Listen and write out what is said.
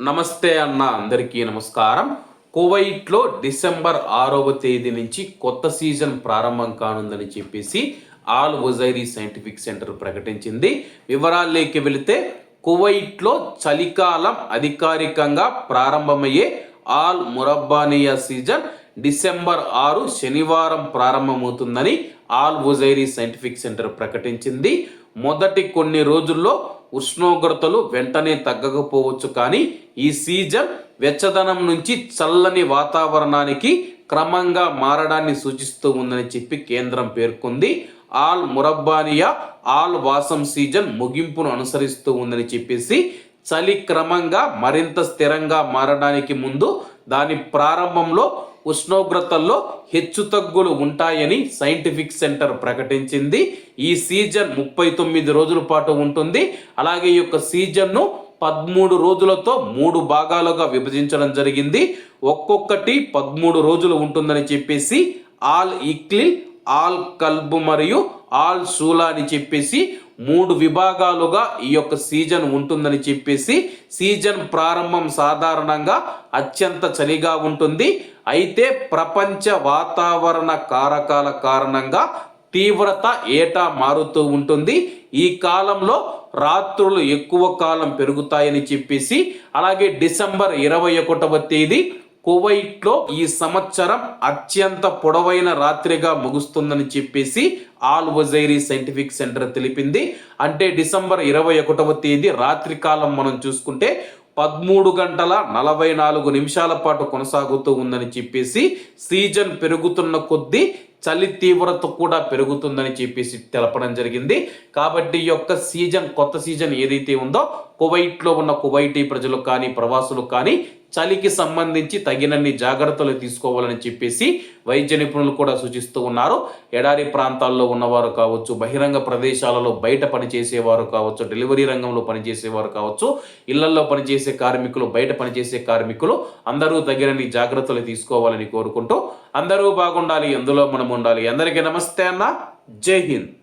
నమస్తే అన్న అందరికీ నమస్కారం. కువైట్లో డిసెంబర్ ఆరవ తేదీ నుంచి కొత్త సీజన్ ప్రారంభం కానుందని చెప్పేసి ఆల్ వజైరీ సైంటిఫిక్ సెంటర్ ప్రకటించింది. వివరాల్లోకి వెళితే కువైట్లో చలికాలం అధికారికంగా ప్రారంభమయ్యే ఆల్ మురబ్బానియా సీజన్ డిసెంబర్ ఆరు శనివారం ప్రారంభమవుతుందని ఆల్ వజైరీ సైంటిఫిక్ సెంటర్ ప్రకటించింది. మొదటి కొన్ని రోజుల్లో ఉష్ణోగ్రతలు వెంటనే తగ్గకపోవచ్చు కానీ ఈ సీజన్ వెచ్చదనం నుంచి చల్లని వాతావరణానికి క్రమంగా మారడాన్ని సూచిస్తూ ఉందని చెప్పి కేంద్రం పేర్కొంది. Al Murabbaniya Al Wasm season ముగింపును అనుసరిస్తూ ఉందని చెప్పేసి చలి క్రమంగా మరింత స్థిరంగా మారడానికి ముందు దాని ప్రారంభంలో ఉష్ణోగ్రతల్లో హెచ్చుతగ్గులు ఉంటాయని సైంటిఫిక్ సెంటర్ ప్రకటించింది. ఈ సీజన్ ముప్పై తొమ్మిది రోజుల పాటు ఉంటుంది. అలాగే ఈ యొక్క సీజన్ను పదమూడు రోజులతో మూడు భాగాలుగా విభజించడం జరిగింది. ఒక్కొక్కటి పదమూడు రోజులు ఉంటుందని చెప్పేసి ఆల్ ఇక్లిల్ ఆల్ కల్బు మరియు ఆల్ సూలా అని చెప్పేసి మూడు విభాగాలుగా ఈ యొక్క సీజన్ ఉంటుందని చెప్పేసి సీజన్ ప్రారంభం సాధారణంగా అత్యంత చలిగా ఉంటుంది. అయితే ప్రపంచ వాతావరణ కారకాల కారణంగా తీవ్రత ఏటా మారుతూ ఉంటుంది. ఈ కాలంలో రాత్రులు ఎక్కువ కాలం పెరుగుతాయని చెప్పేసి అలాగే డిసెంబర్ ఇరవై ఒకటవ తేదీ కువైట్లో ఈ సంవత్సరం అత్యంత పొడవైన రాత్రిగా ముగుస్తుందని చెప్పేసి ఆల్ వజైరీ సైంటిఫిక్ సెంటర్ తెలిపింది. అంటే డిసెంబర్ ఇరవై ఒకటవ తేదీ రాత్రి కాలం మనం చూసుకుంటే పదమూడు గంటల నలభై నాలుగు నిమిషాల పాటు కొనసాగుతూ ఉందని చెప్పేసి సీజన్ పెరుగుతున్న కొద్దీ చలి తీవ్రత కూడా పెరుగుతుందని చెప్పేసి తెలపడం జరిగింది. కాబట్టి ఈ యొక్క సీజన్ కొత్త సీజన్ ఏదైతే ఉందో కువైట్లో ఉన్న కువైటీ ప్రజలు కానీ ప్రవాసులు కానీ చలికి సంబంధించి తగినన్ని జాగ్రత్తలు తీసుకోవాలని చెప్పేసి వైద్య నిపుణులు కూడా సూచిస్తూ ఉన్నారు. ఎడారి ప్రాంతాల్లో ఉన్నవారు కావచ్చు బహిరంగ ప్రదేశాలలో బయట పనిచేసేవారు కావచ్చు డెలివరీ రంగంలో పనిచేసేవారు కావచ్చు ఇళ్ళలో పనిచేసే కార్మికులు బయట పనిచేసే కార్మికులు అందరూ తగినన్ని జాగ్రత్తలు తీసుకోవాలని కోరుకుంటూ అందరూ బాగుండాలి ఎందులో మనం ఉండాలి అందరికీ నమస్తే అన్న. జై హింద్.